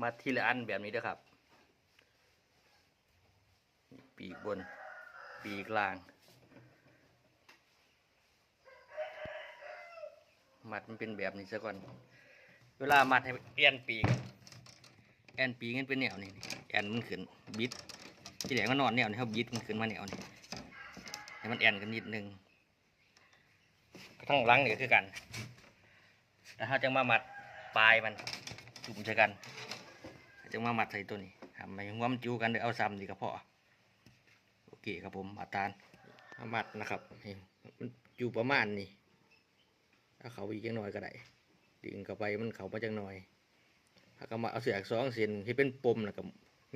มัดทีละอันแบบนี้เด้อครับ ปีกบน ปีกล่าง มัดมันเป็นแบบนี้ซะก่อน เวลามัดให้แอนปีก แอนปีกมันเป็นแนวนี่นี่แอนมันขึ้นบิด ที่แหลมันนอนแนวนี่เขาบิดมันขึ้นมาแนวนี่ให้มันแอนกันนิดนึงทั้งหลังนี่คือกัน แล้วเขาจะมามัดปลายมันจุ่มใส่กัน จะมามัดใส่ตัวนี้ทำไมหัวมันจูกันเดี๋ยวเอาซ้ำดีก็พอโอเคครับผมมาตานเอามัดนะครับนี่มันอยู่ประมาณนี้ถ้าเขาอีกจังหน่อยก็ได้ดึงเข้าไปมันเขามาจังหน่อยถ้าก็มาเอาเสือกสองเส้นที่เป็นปมแล้วก็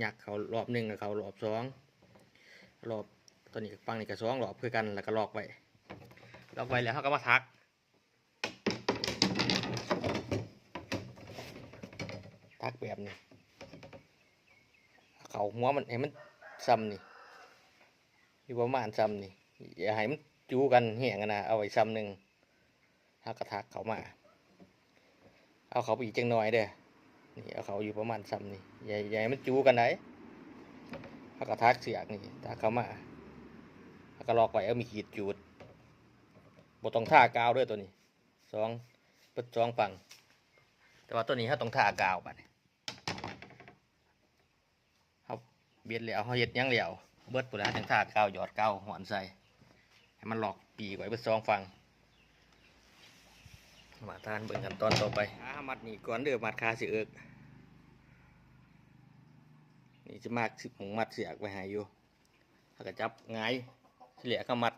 ยักเขารอบหนึ่งแล้วเขารอบสองรอบตัวนี้ฟังนี่ก็สองรอบคือกันแล้วก็ลอกไว้ลอกไว้แล้วเขาก็มาทักทักแบบนี้ เขาหัวมันให้มันซ้ำนี่อยู่ประมาณซ้ำนี่อย่าให้มันจูกันเหี่ยงกันนะเอาไว้ซ้ำหนึ่งถ้ากระทักเขามา เอาเขาไปอีกจังหน่อยเด้อนี่เอาเขาอยู่ประมาณซ้ำนี่อย่าอย่าให้มันจูกันไหนถ้ากระทักเสียกนี่ทักเขามาถ้ากระลอกไว้เอามีขีดจูดบต้องท่ากาวด้วยตัวนี้สองปิดสองฝั่งแต่ว่าตัวนี้เขาต้องท่ากาวบัดนี้เขา เบียดเหลียวเขาเห็ดยังเหลียวเบิดปุ๋ยจังท่ากาหยอดเกาหอนใส่ให้มันหลอกปีกไว้เบิดสองฝั่งมาทานเบิ่งกันตอนต่อไปอามัดนี่ก่อนเด้อมัดคาสิเอิกนี่จะมากสิหมงมัดเสียกไว้หายอยู่ถ้าก็จับหงายเฉลี่ยเข้ามัด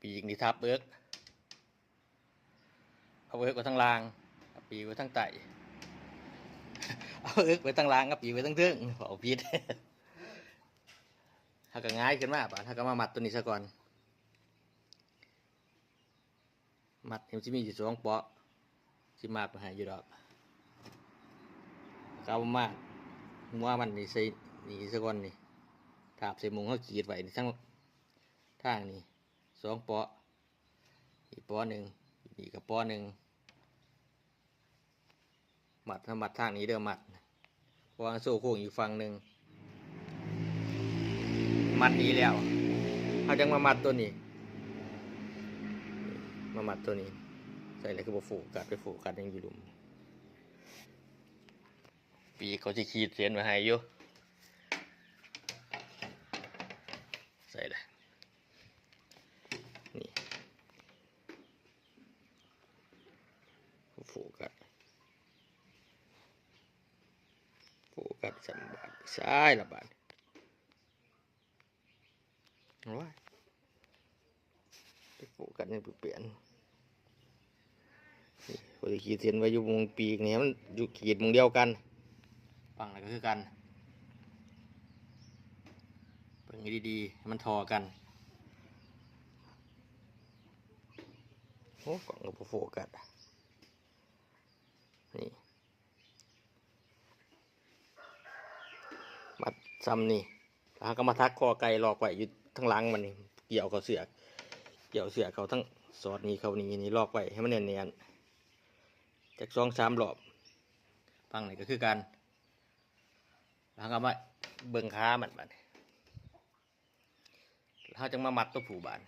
ปีกนี่ทับเอิกเอาเอิกไว้ทั้งลาง ปีไว้ทั้งไต เอาอิกไว้ทั้งล่างกับปีไว้ทั้งเทิงเผาพิษถ้าก็ง่ายขึ้นมาป่ะถ้าก็มามัดตัวนี้ซะก่อน มัดเห็นจะมีอยู่สองเปาะสิมากไปหาอยู่ดอกเกามากหัวมันนี่ใส่นี่ซะก่อนนี่ถาบใส่มุงเขาขีดไว้นี่ทั้งทางนี่สองเปาะอีกเปาะหนึ่งอีกกับเปาะหนึ่ง หมัดถ้าหมัดทางนี้เด้อหมัดวางโซ่โค้งอีกฝั่งหนึ่งหมัดนี้แล้วเขาจังมาหมัดตัวนี้ มาหมัดตัวนี้ ใส่อะไรคือบ่ฝูกัดไปฝูกัดยังอยู่หลุม ปีเขาจะขีดเส้นไว้ให้อยู่ใส่เลยนี่ฝูกัด โฟ กัสสัมบาทซ้ายละบาทโอ้ยไปโฟกัสนี่เปลี่ยนนี่พอดีขีดเส้นไว้อยู่มุมปีกเนี่ยมันอยู่ขีดมุมเดียวกันฝั่งไหนก็คือกันเปิดดีๆให้มันทอกันโอ้กล่องก็บ่โฟกัสนี่ มา ซ้ำนี่แล้วก็มาทักคอไก่หลอกไว้อยู่ทั้งหลังมันนี่เกี่ยวเขาเสือกเกี่ยวเสือกเขาทั้งสอดนี่เขานี่นี่ลอกไว้ให้มันเนียนๆจากสองสามรอบฟังไหนก็คือกันแล้วก็มาเบิ่งค้ามันบัดนี้แล้วเขาจะมามัดตัวผูบาน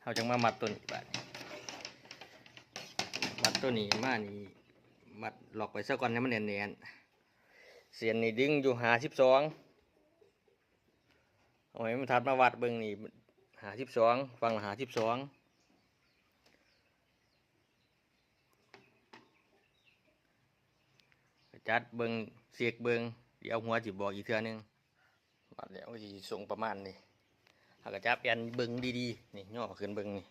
เขาจะมามัดตัวนี้บานมัดตัวนี้มานี่ มัดหลอกไปซะก่อนให้มันเนียนๆเสียนนี่ดึงอยู่หาสิบสองเอาไว้มันทัดมาวัดเบิ่งนี่หาสิบสองฟังหาสิบสองจัดเบิ่งเสียกเบิ่งเดี๋ยวหัวจิบอกอีกเทื่อนึงวัดแล้วก็สิส่งประมาณนี้หากจับยันเบิ่งดีๆนี่ย่อขึ้นเบิ่งนี่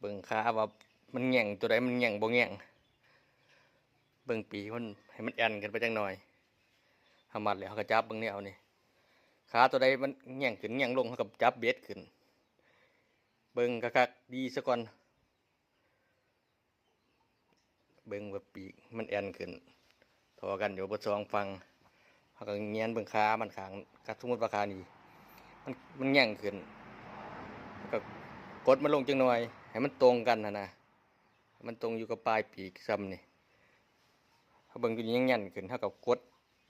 เบิ่งขาว่ามันแหง่งตัวใดมันแง่งบ่แง่ง เบิ่งปีมันให้มันแอนกันไปจังหน่อยทำมัดแล้วเขาก็จับเบิ่งแนวนี่ขาตัวใดมันแง่งขึ้นแง่งลงเขาก็จับเบ็ดขึ้น เบิ่งคักๆดีซะก่อนเบิ่งว่าปีกมันแอนขึ้นทอกันอยู่บนสองฟังเขาก็เงียนเบิ่งขามันขางกัดสมมติว่าขานี่มันมันแง่งขึ้นก็กดมันลงจังหน่อย ให้มันตรงกันนะนะมันตรงอยู่กับปลายปีกซ้ำนี่ ถ้าเบิ่งตัวนี้ยังยันขึ้นเท่ากับกด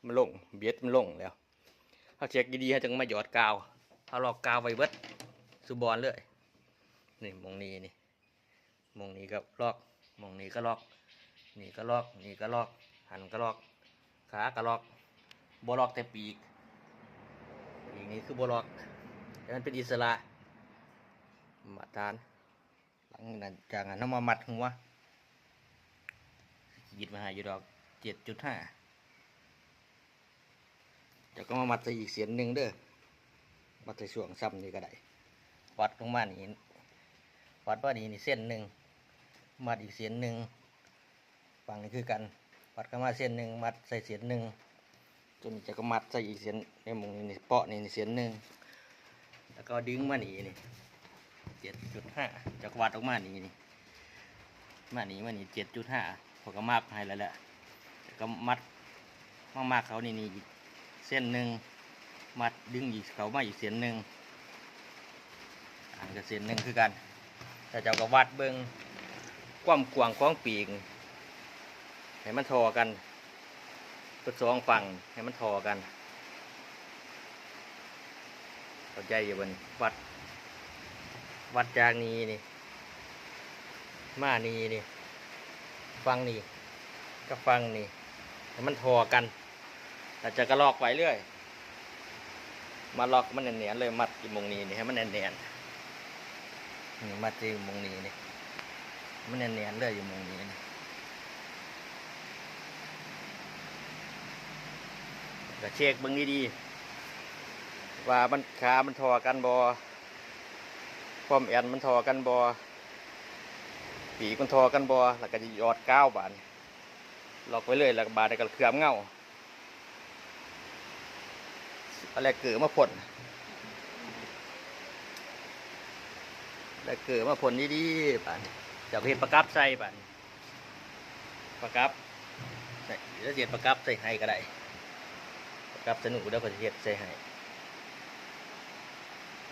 มันลงเบียดมันลงแล้วถ้าเช็คดีๆเขาจึงมาหยอดกาวเขาลอกกาวไว้เบิดสุบอลเลยนี่มองนี้นี่มองนี้ก็ลอกมองนี้ก็ลอก นี่ก็ลอกนี่ก็ลอก หันก็ลอก ขาก็ลอกบลอกแต่ปีกปีกนี้คือบลอกแต่มันเป็นอิสระมาทานหลังนั้นจากนั้นเอามามัดหัวยิดมาหาอยู่ดอก เจ็ดจุดห้าจะก็มามัดใส่อีกเสียนหนึ่งเด้อมัดใส่ช่วงซ้ำนี่ก็ได้วัดลงมานี่วัดว่านี่นี่เส้นหนึ่งมัดอีกเสียนหนึ่งฝั่งนี้คือกันวัดก็มาเส้นหนึ่งมัดใส่เสียนหนึ่งจนจะก็มัดใส่อีกเสียนในมุงนี่นี่เปาะนี่นี่เสียนหนึ่งแล้วก็ดึงมานี่นี่เจ็ดจุดห้าจากวัดออกมานี่นี่มานี่มานี่เจ็ดจุดห้าผมก็มาบให้แล้วแหละ ก็มัดมามากเขานี่นี่เส้นหนึ่งมัดดึงอีกเขามาอีกเส้นหนึ่งอันกับเส้นหนึ่งคือกันแต่เจ้าก็วัดเบิ้งความกว้างของปีกให้มันทอกันตัวสองฝั่งให้มันทอกันเข้าใจอยู่บนวัด วัดจากนี้นี่มานี่นี่ฟังนี่ก็ฟังนี่ ให้มันทอกันแต่จะก็ลอกไว้เรื่อย มาลอกมันแน่นๆเลยมัดอีมงนี้นี่ให้มันแน่นๆนี่มัดที่มงนี้นี่มันแน่นๆเลยอยู่มงนี้นี่ก็เช็คเบิ่งดีๆว่ามันขามันทอกันบอความแอนมันทอกันบอปีกมันทอกันบอแล้วก็จะยอดก้าวบาน หลอกไว้เลยแล้วก็บาดแล้วก็เคลือบเงาอะไรเกิดมาพ่นแล้วเกิดมาพ่นดีๆบานจะเห็นประกับใส่บานประกับใส่แล้วเสียดประกับใส่ให้ก็ได้ประกับสนุกแล้วก็จะเสียดใส่ให้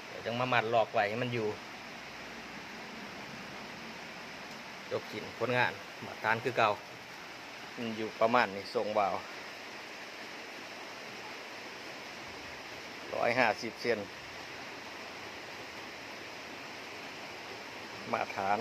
เดี๋ยวจังมามัดหลอกไว้ให้มันอยู่จบกินผลงานมาทานคือเก่า มันอยู่ประมาณนี้ทรงเบาร้อยห้าสิบเซนมาตรฐาน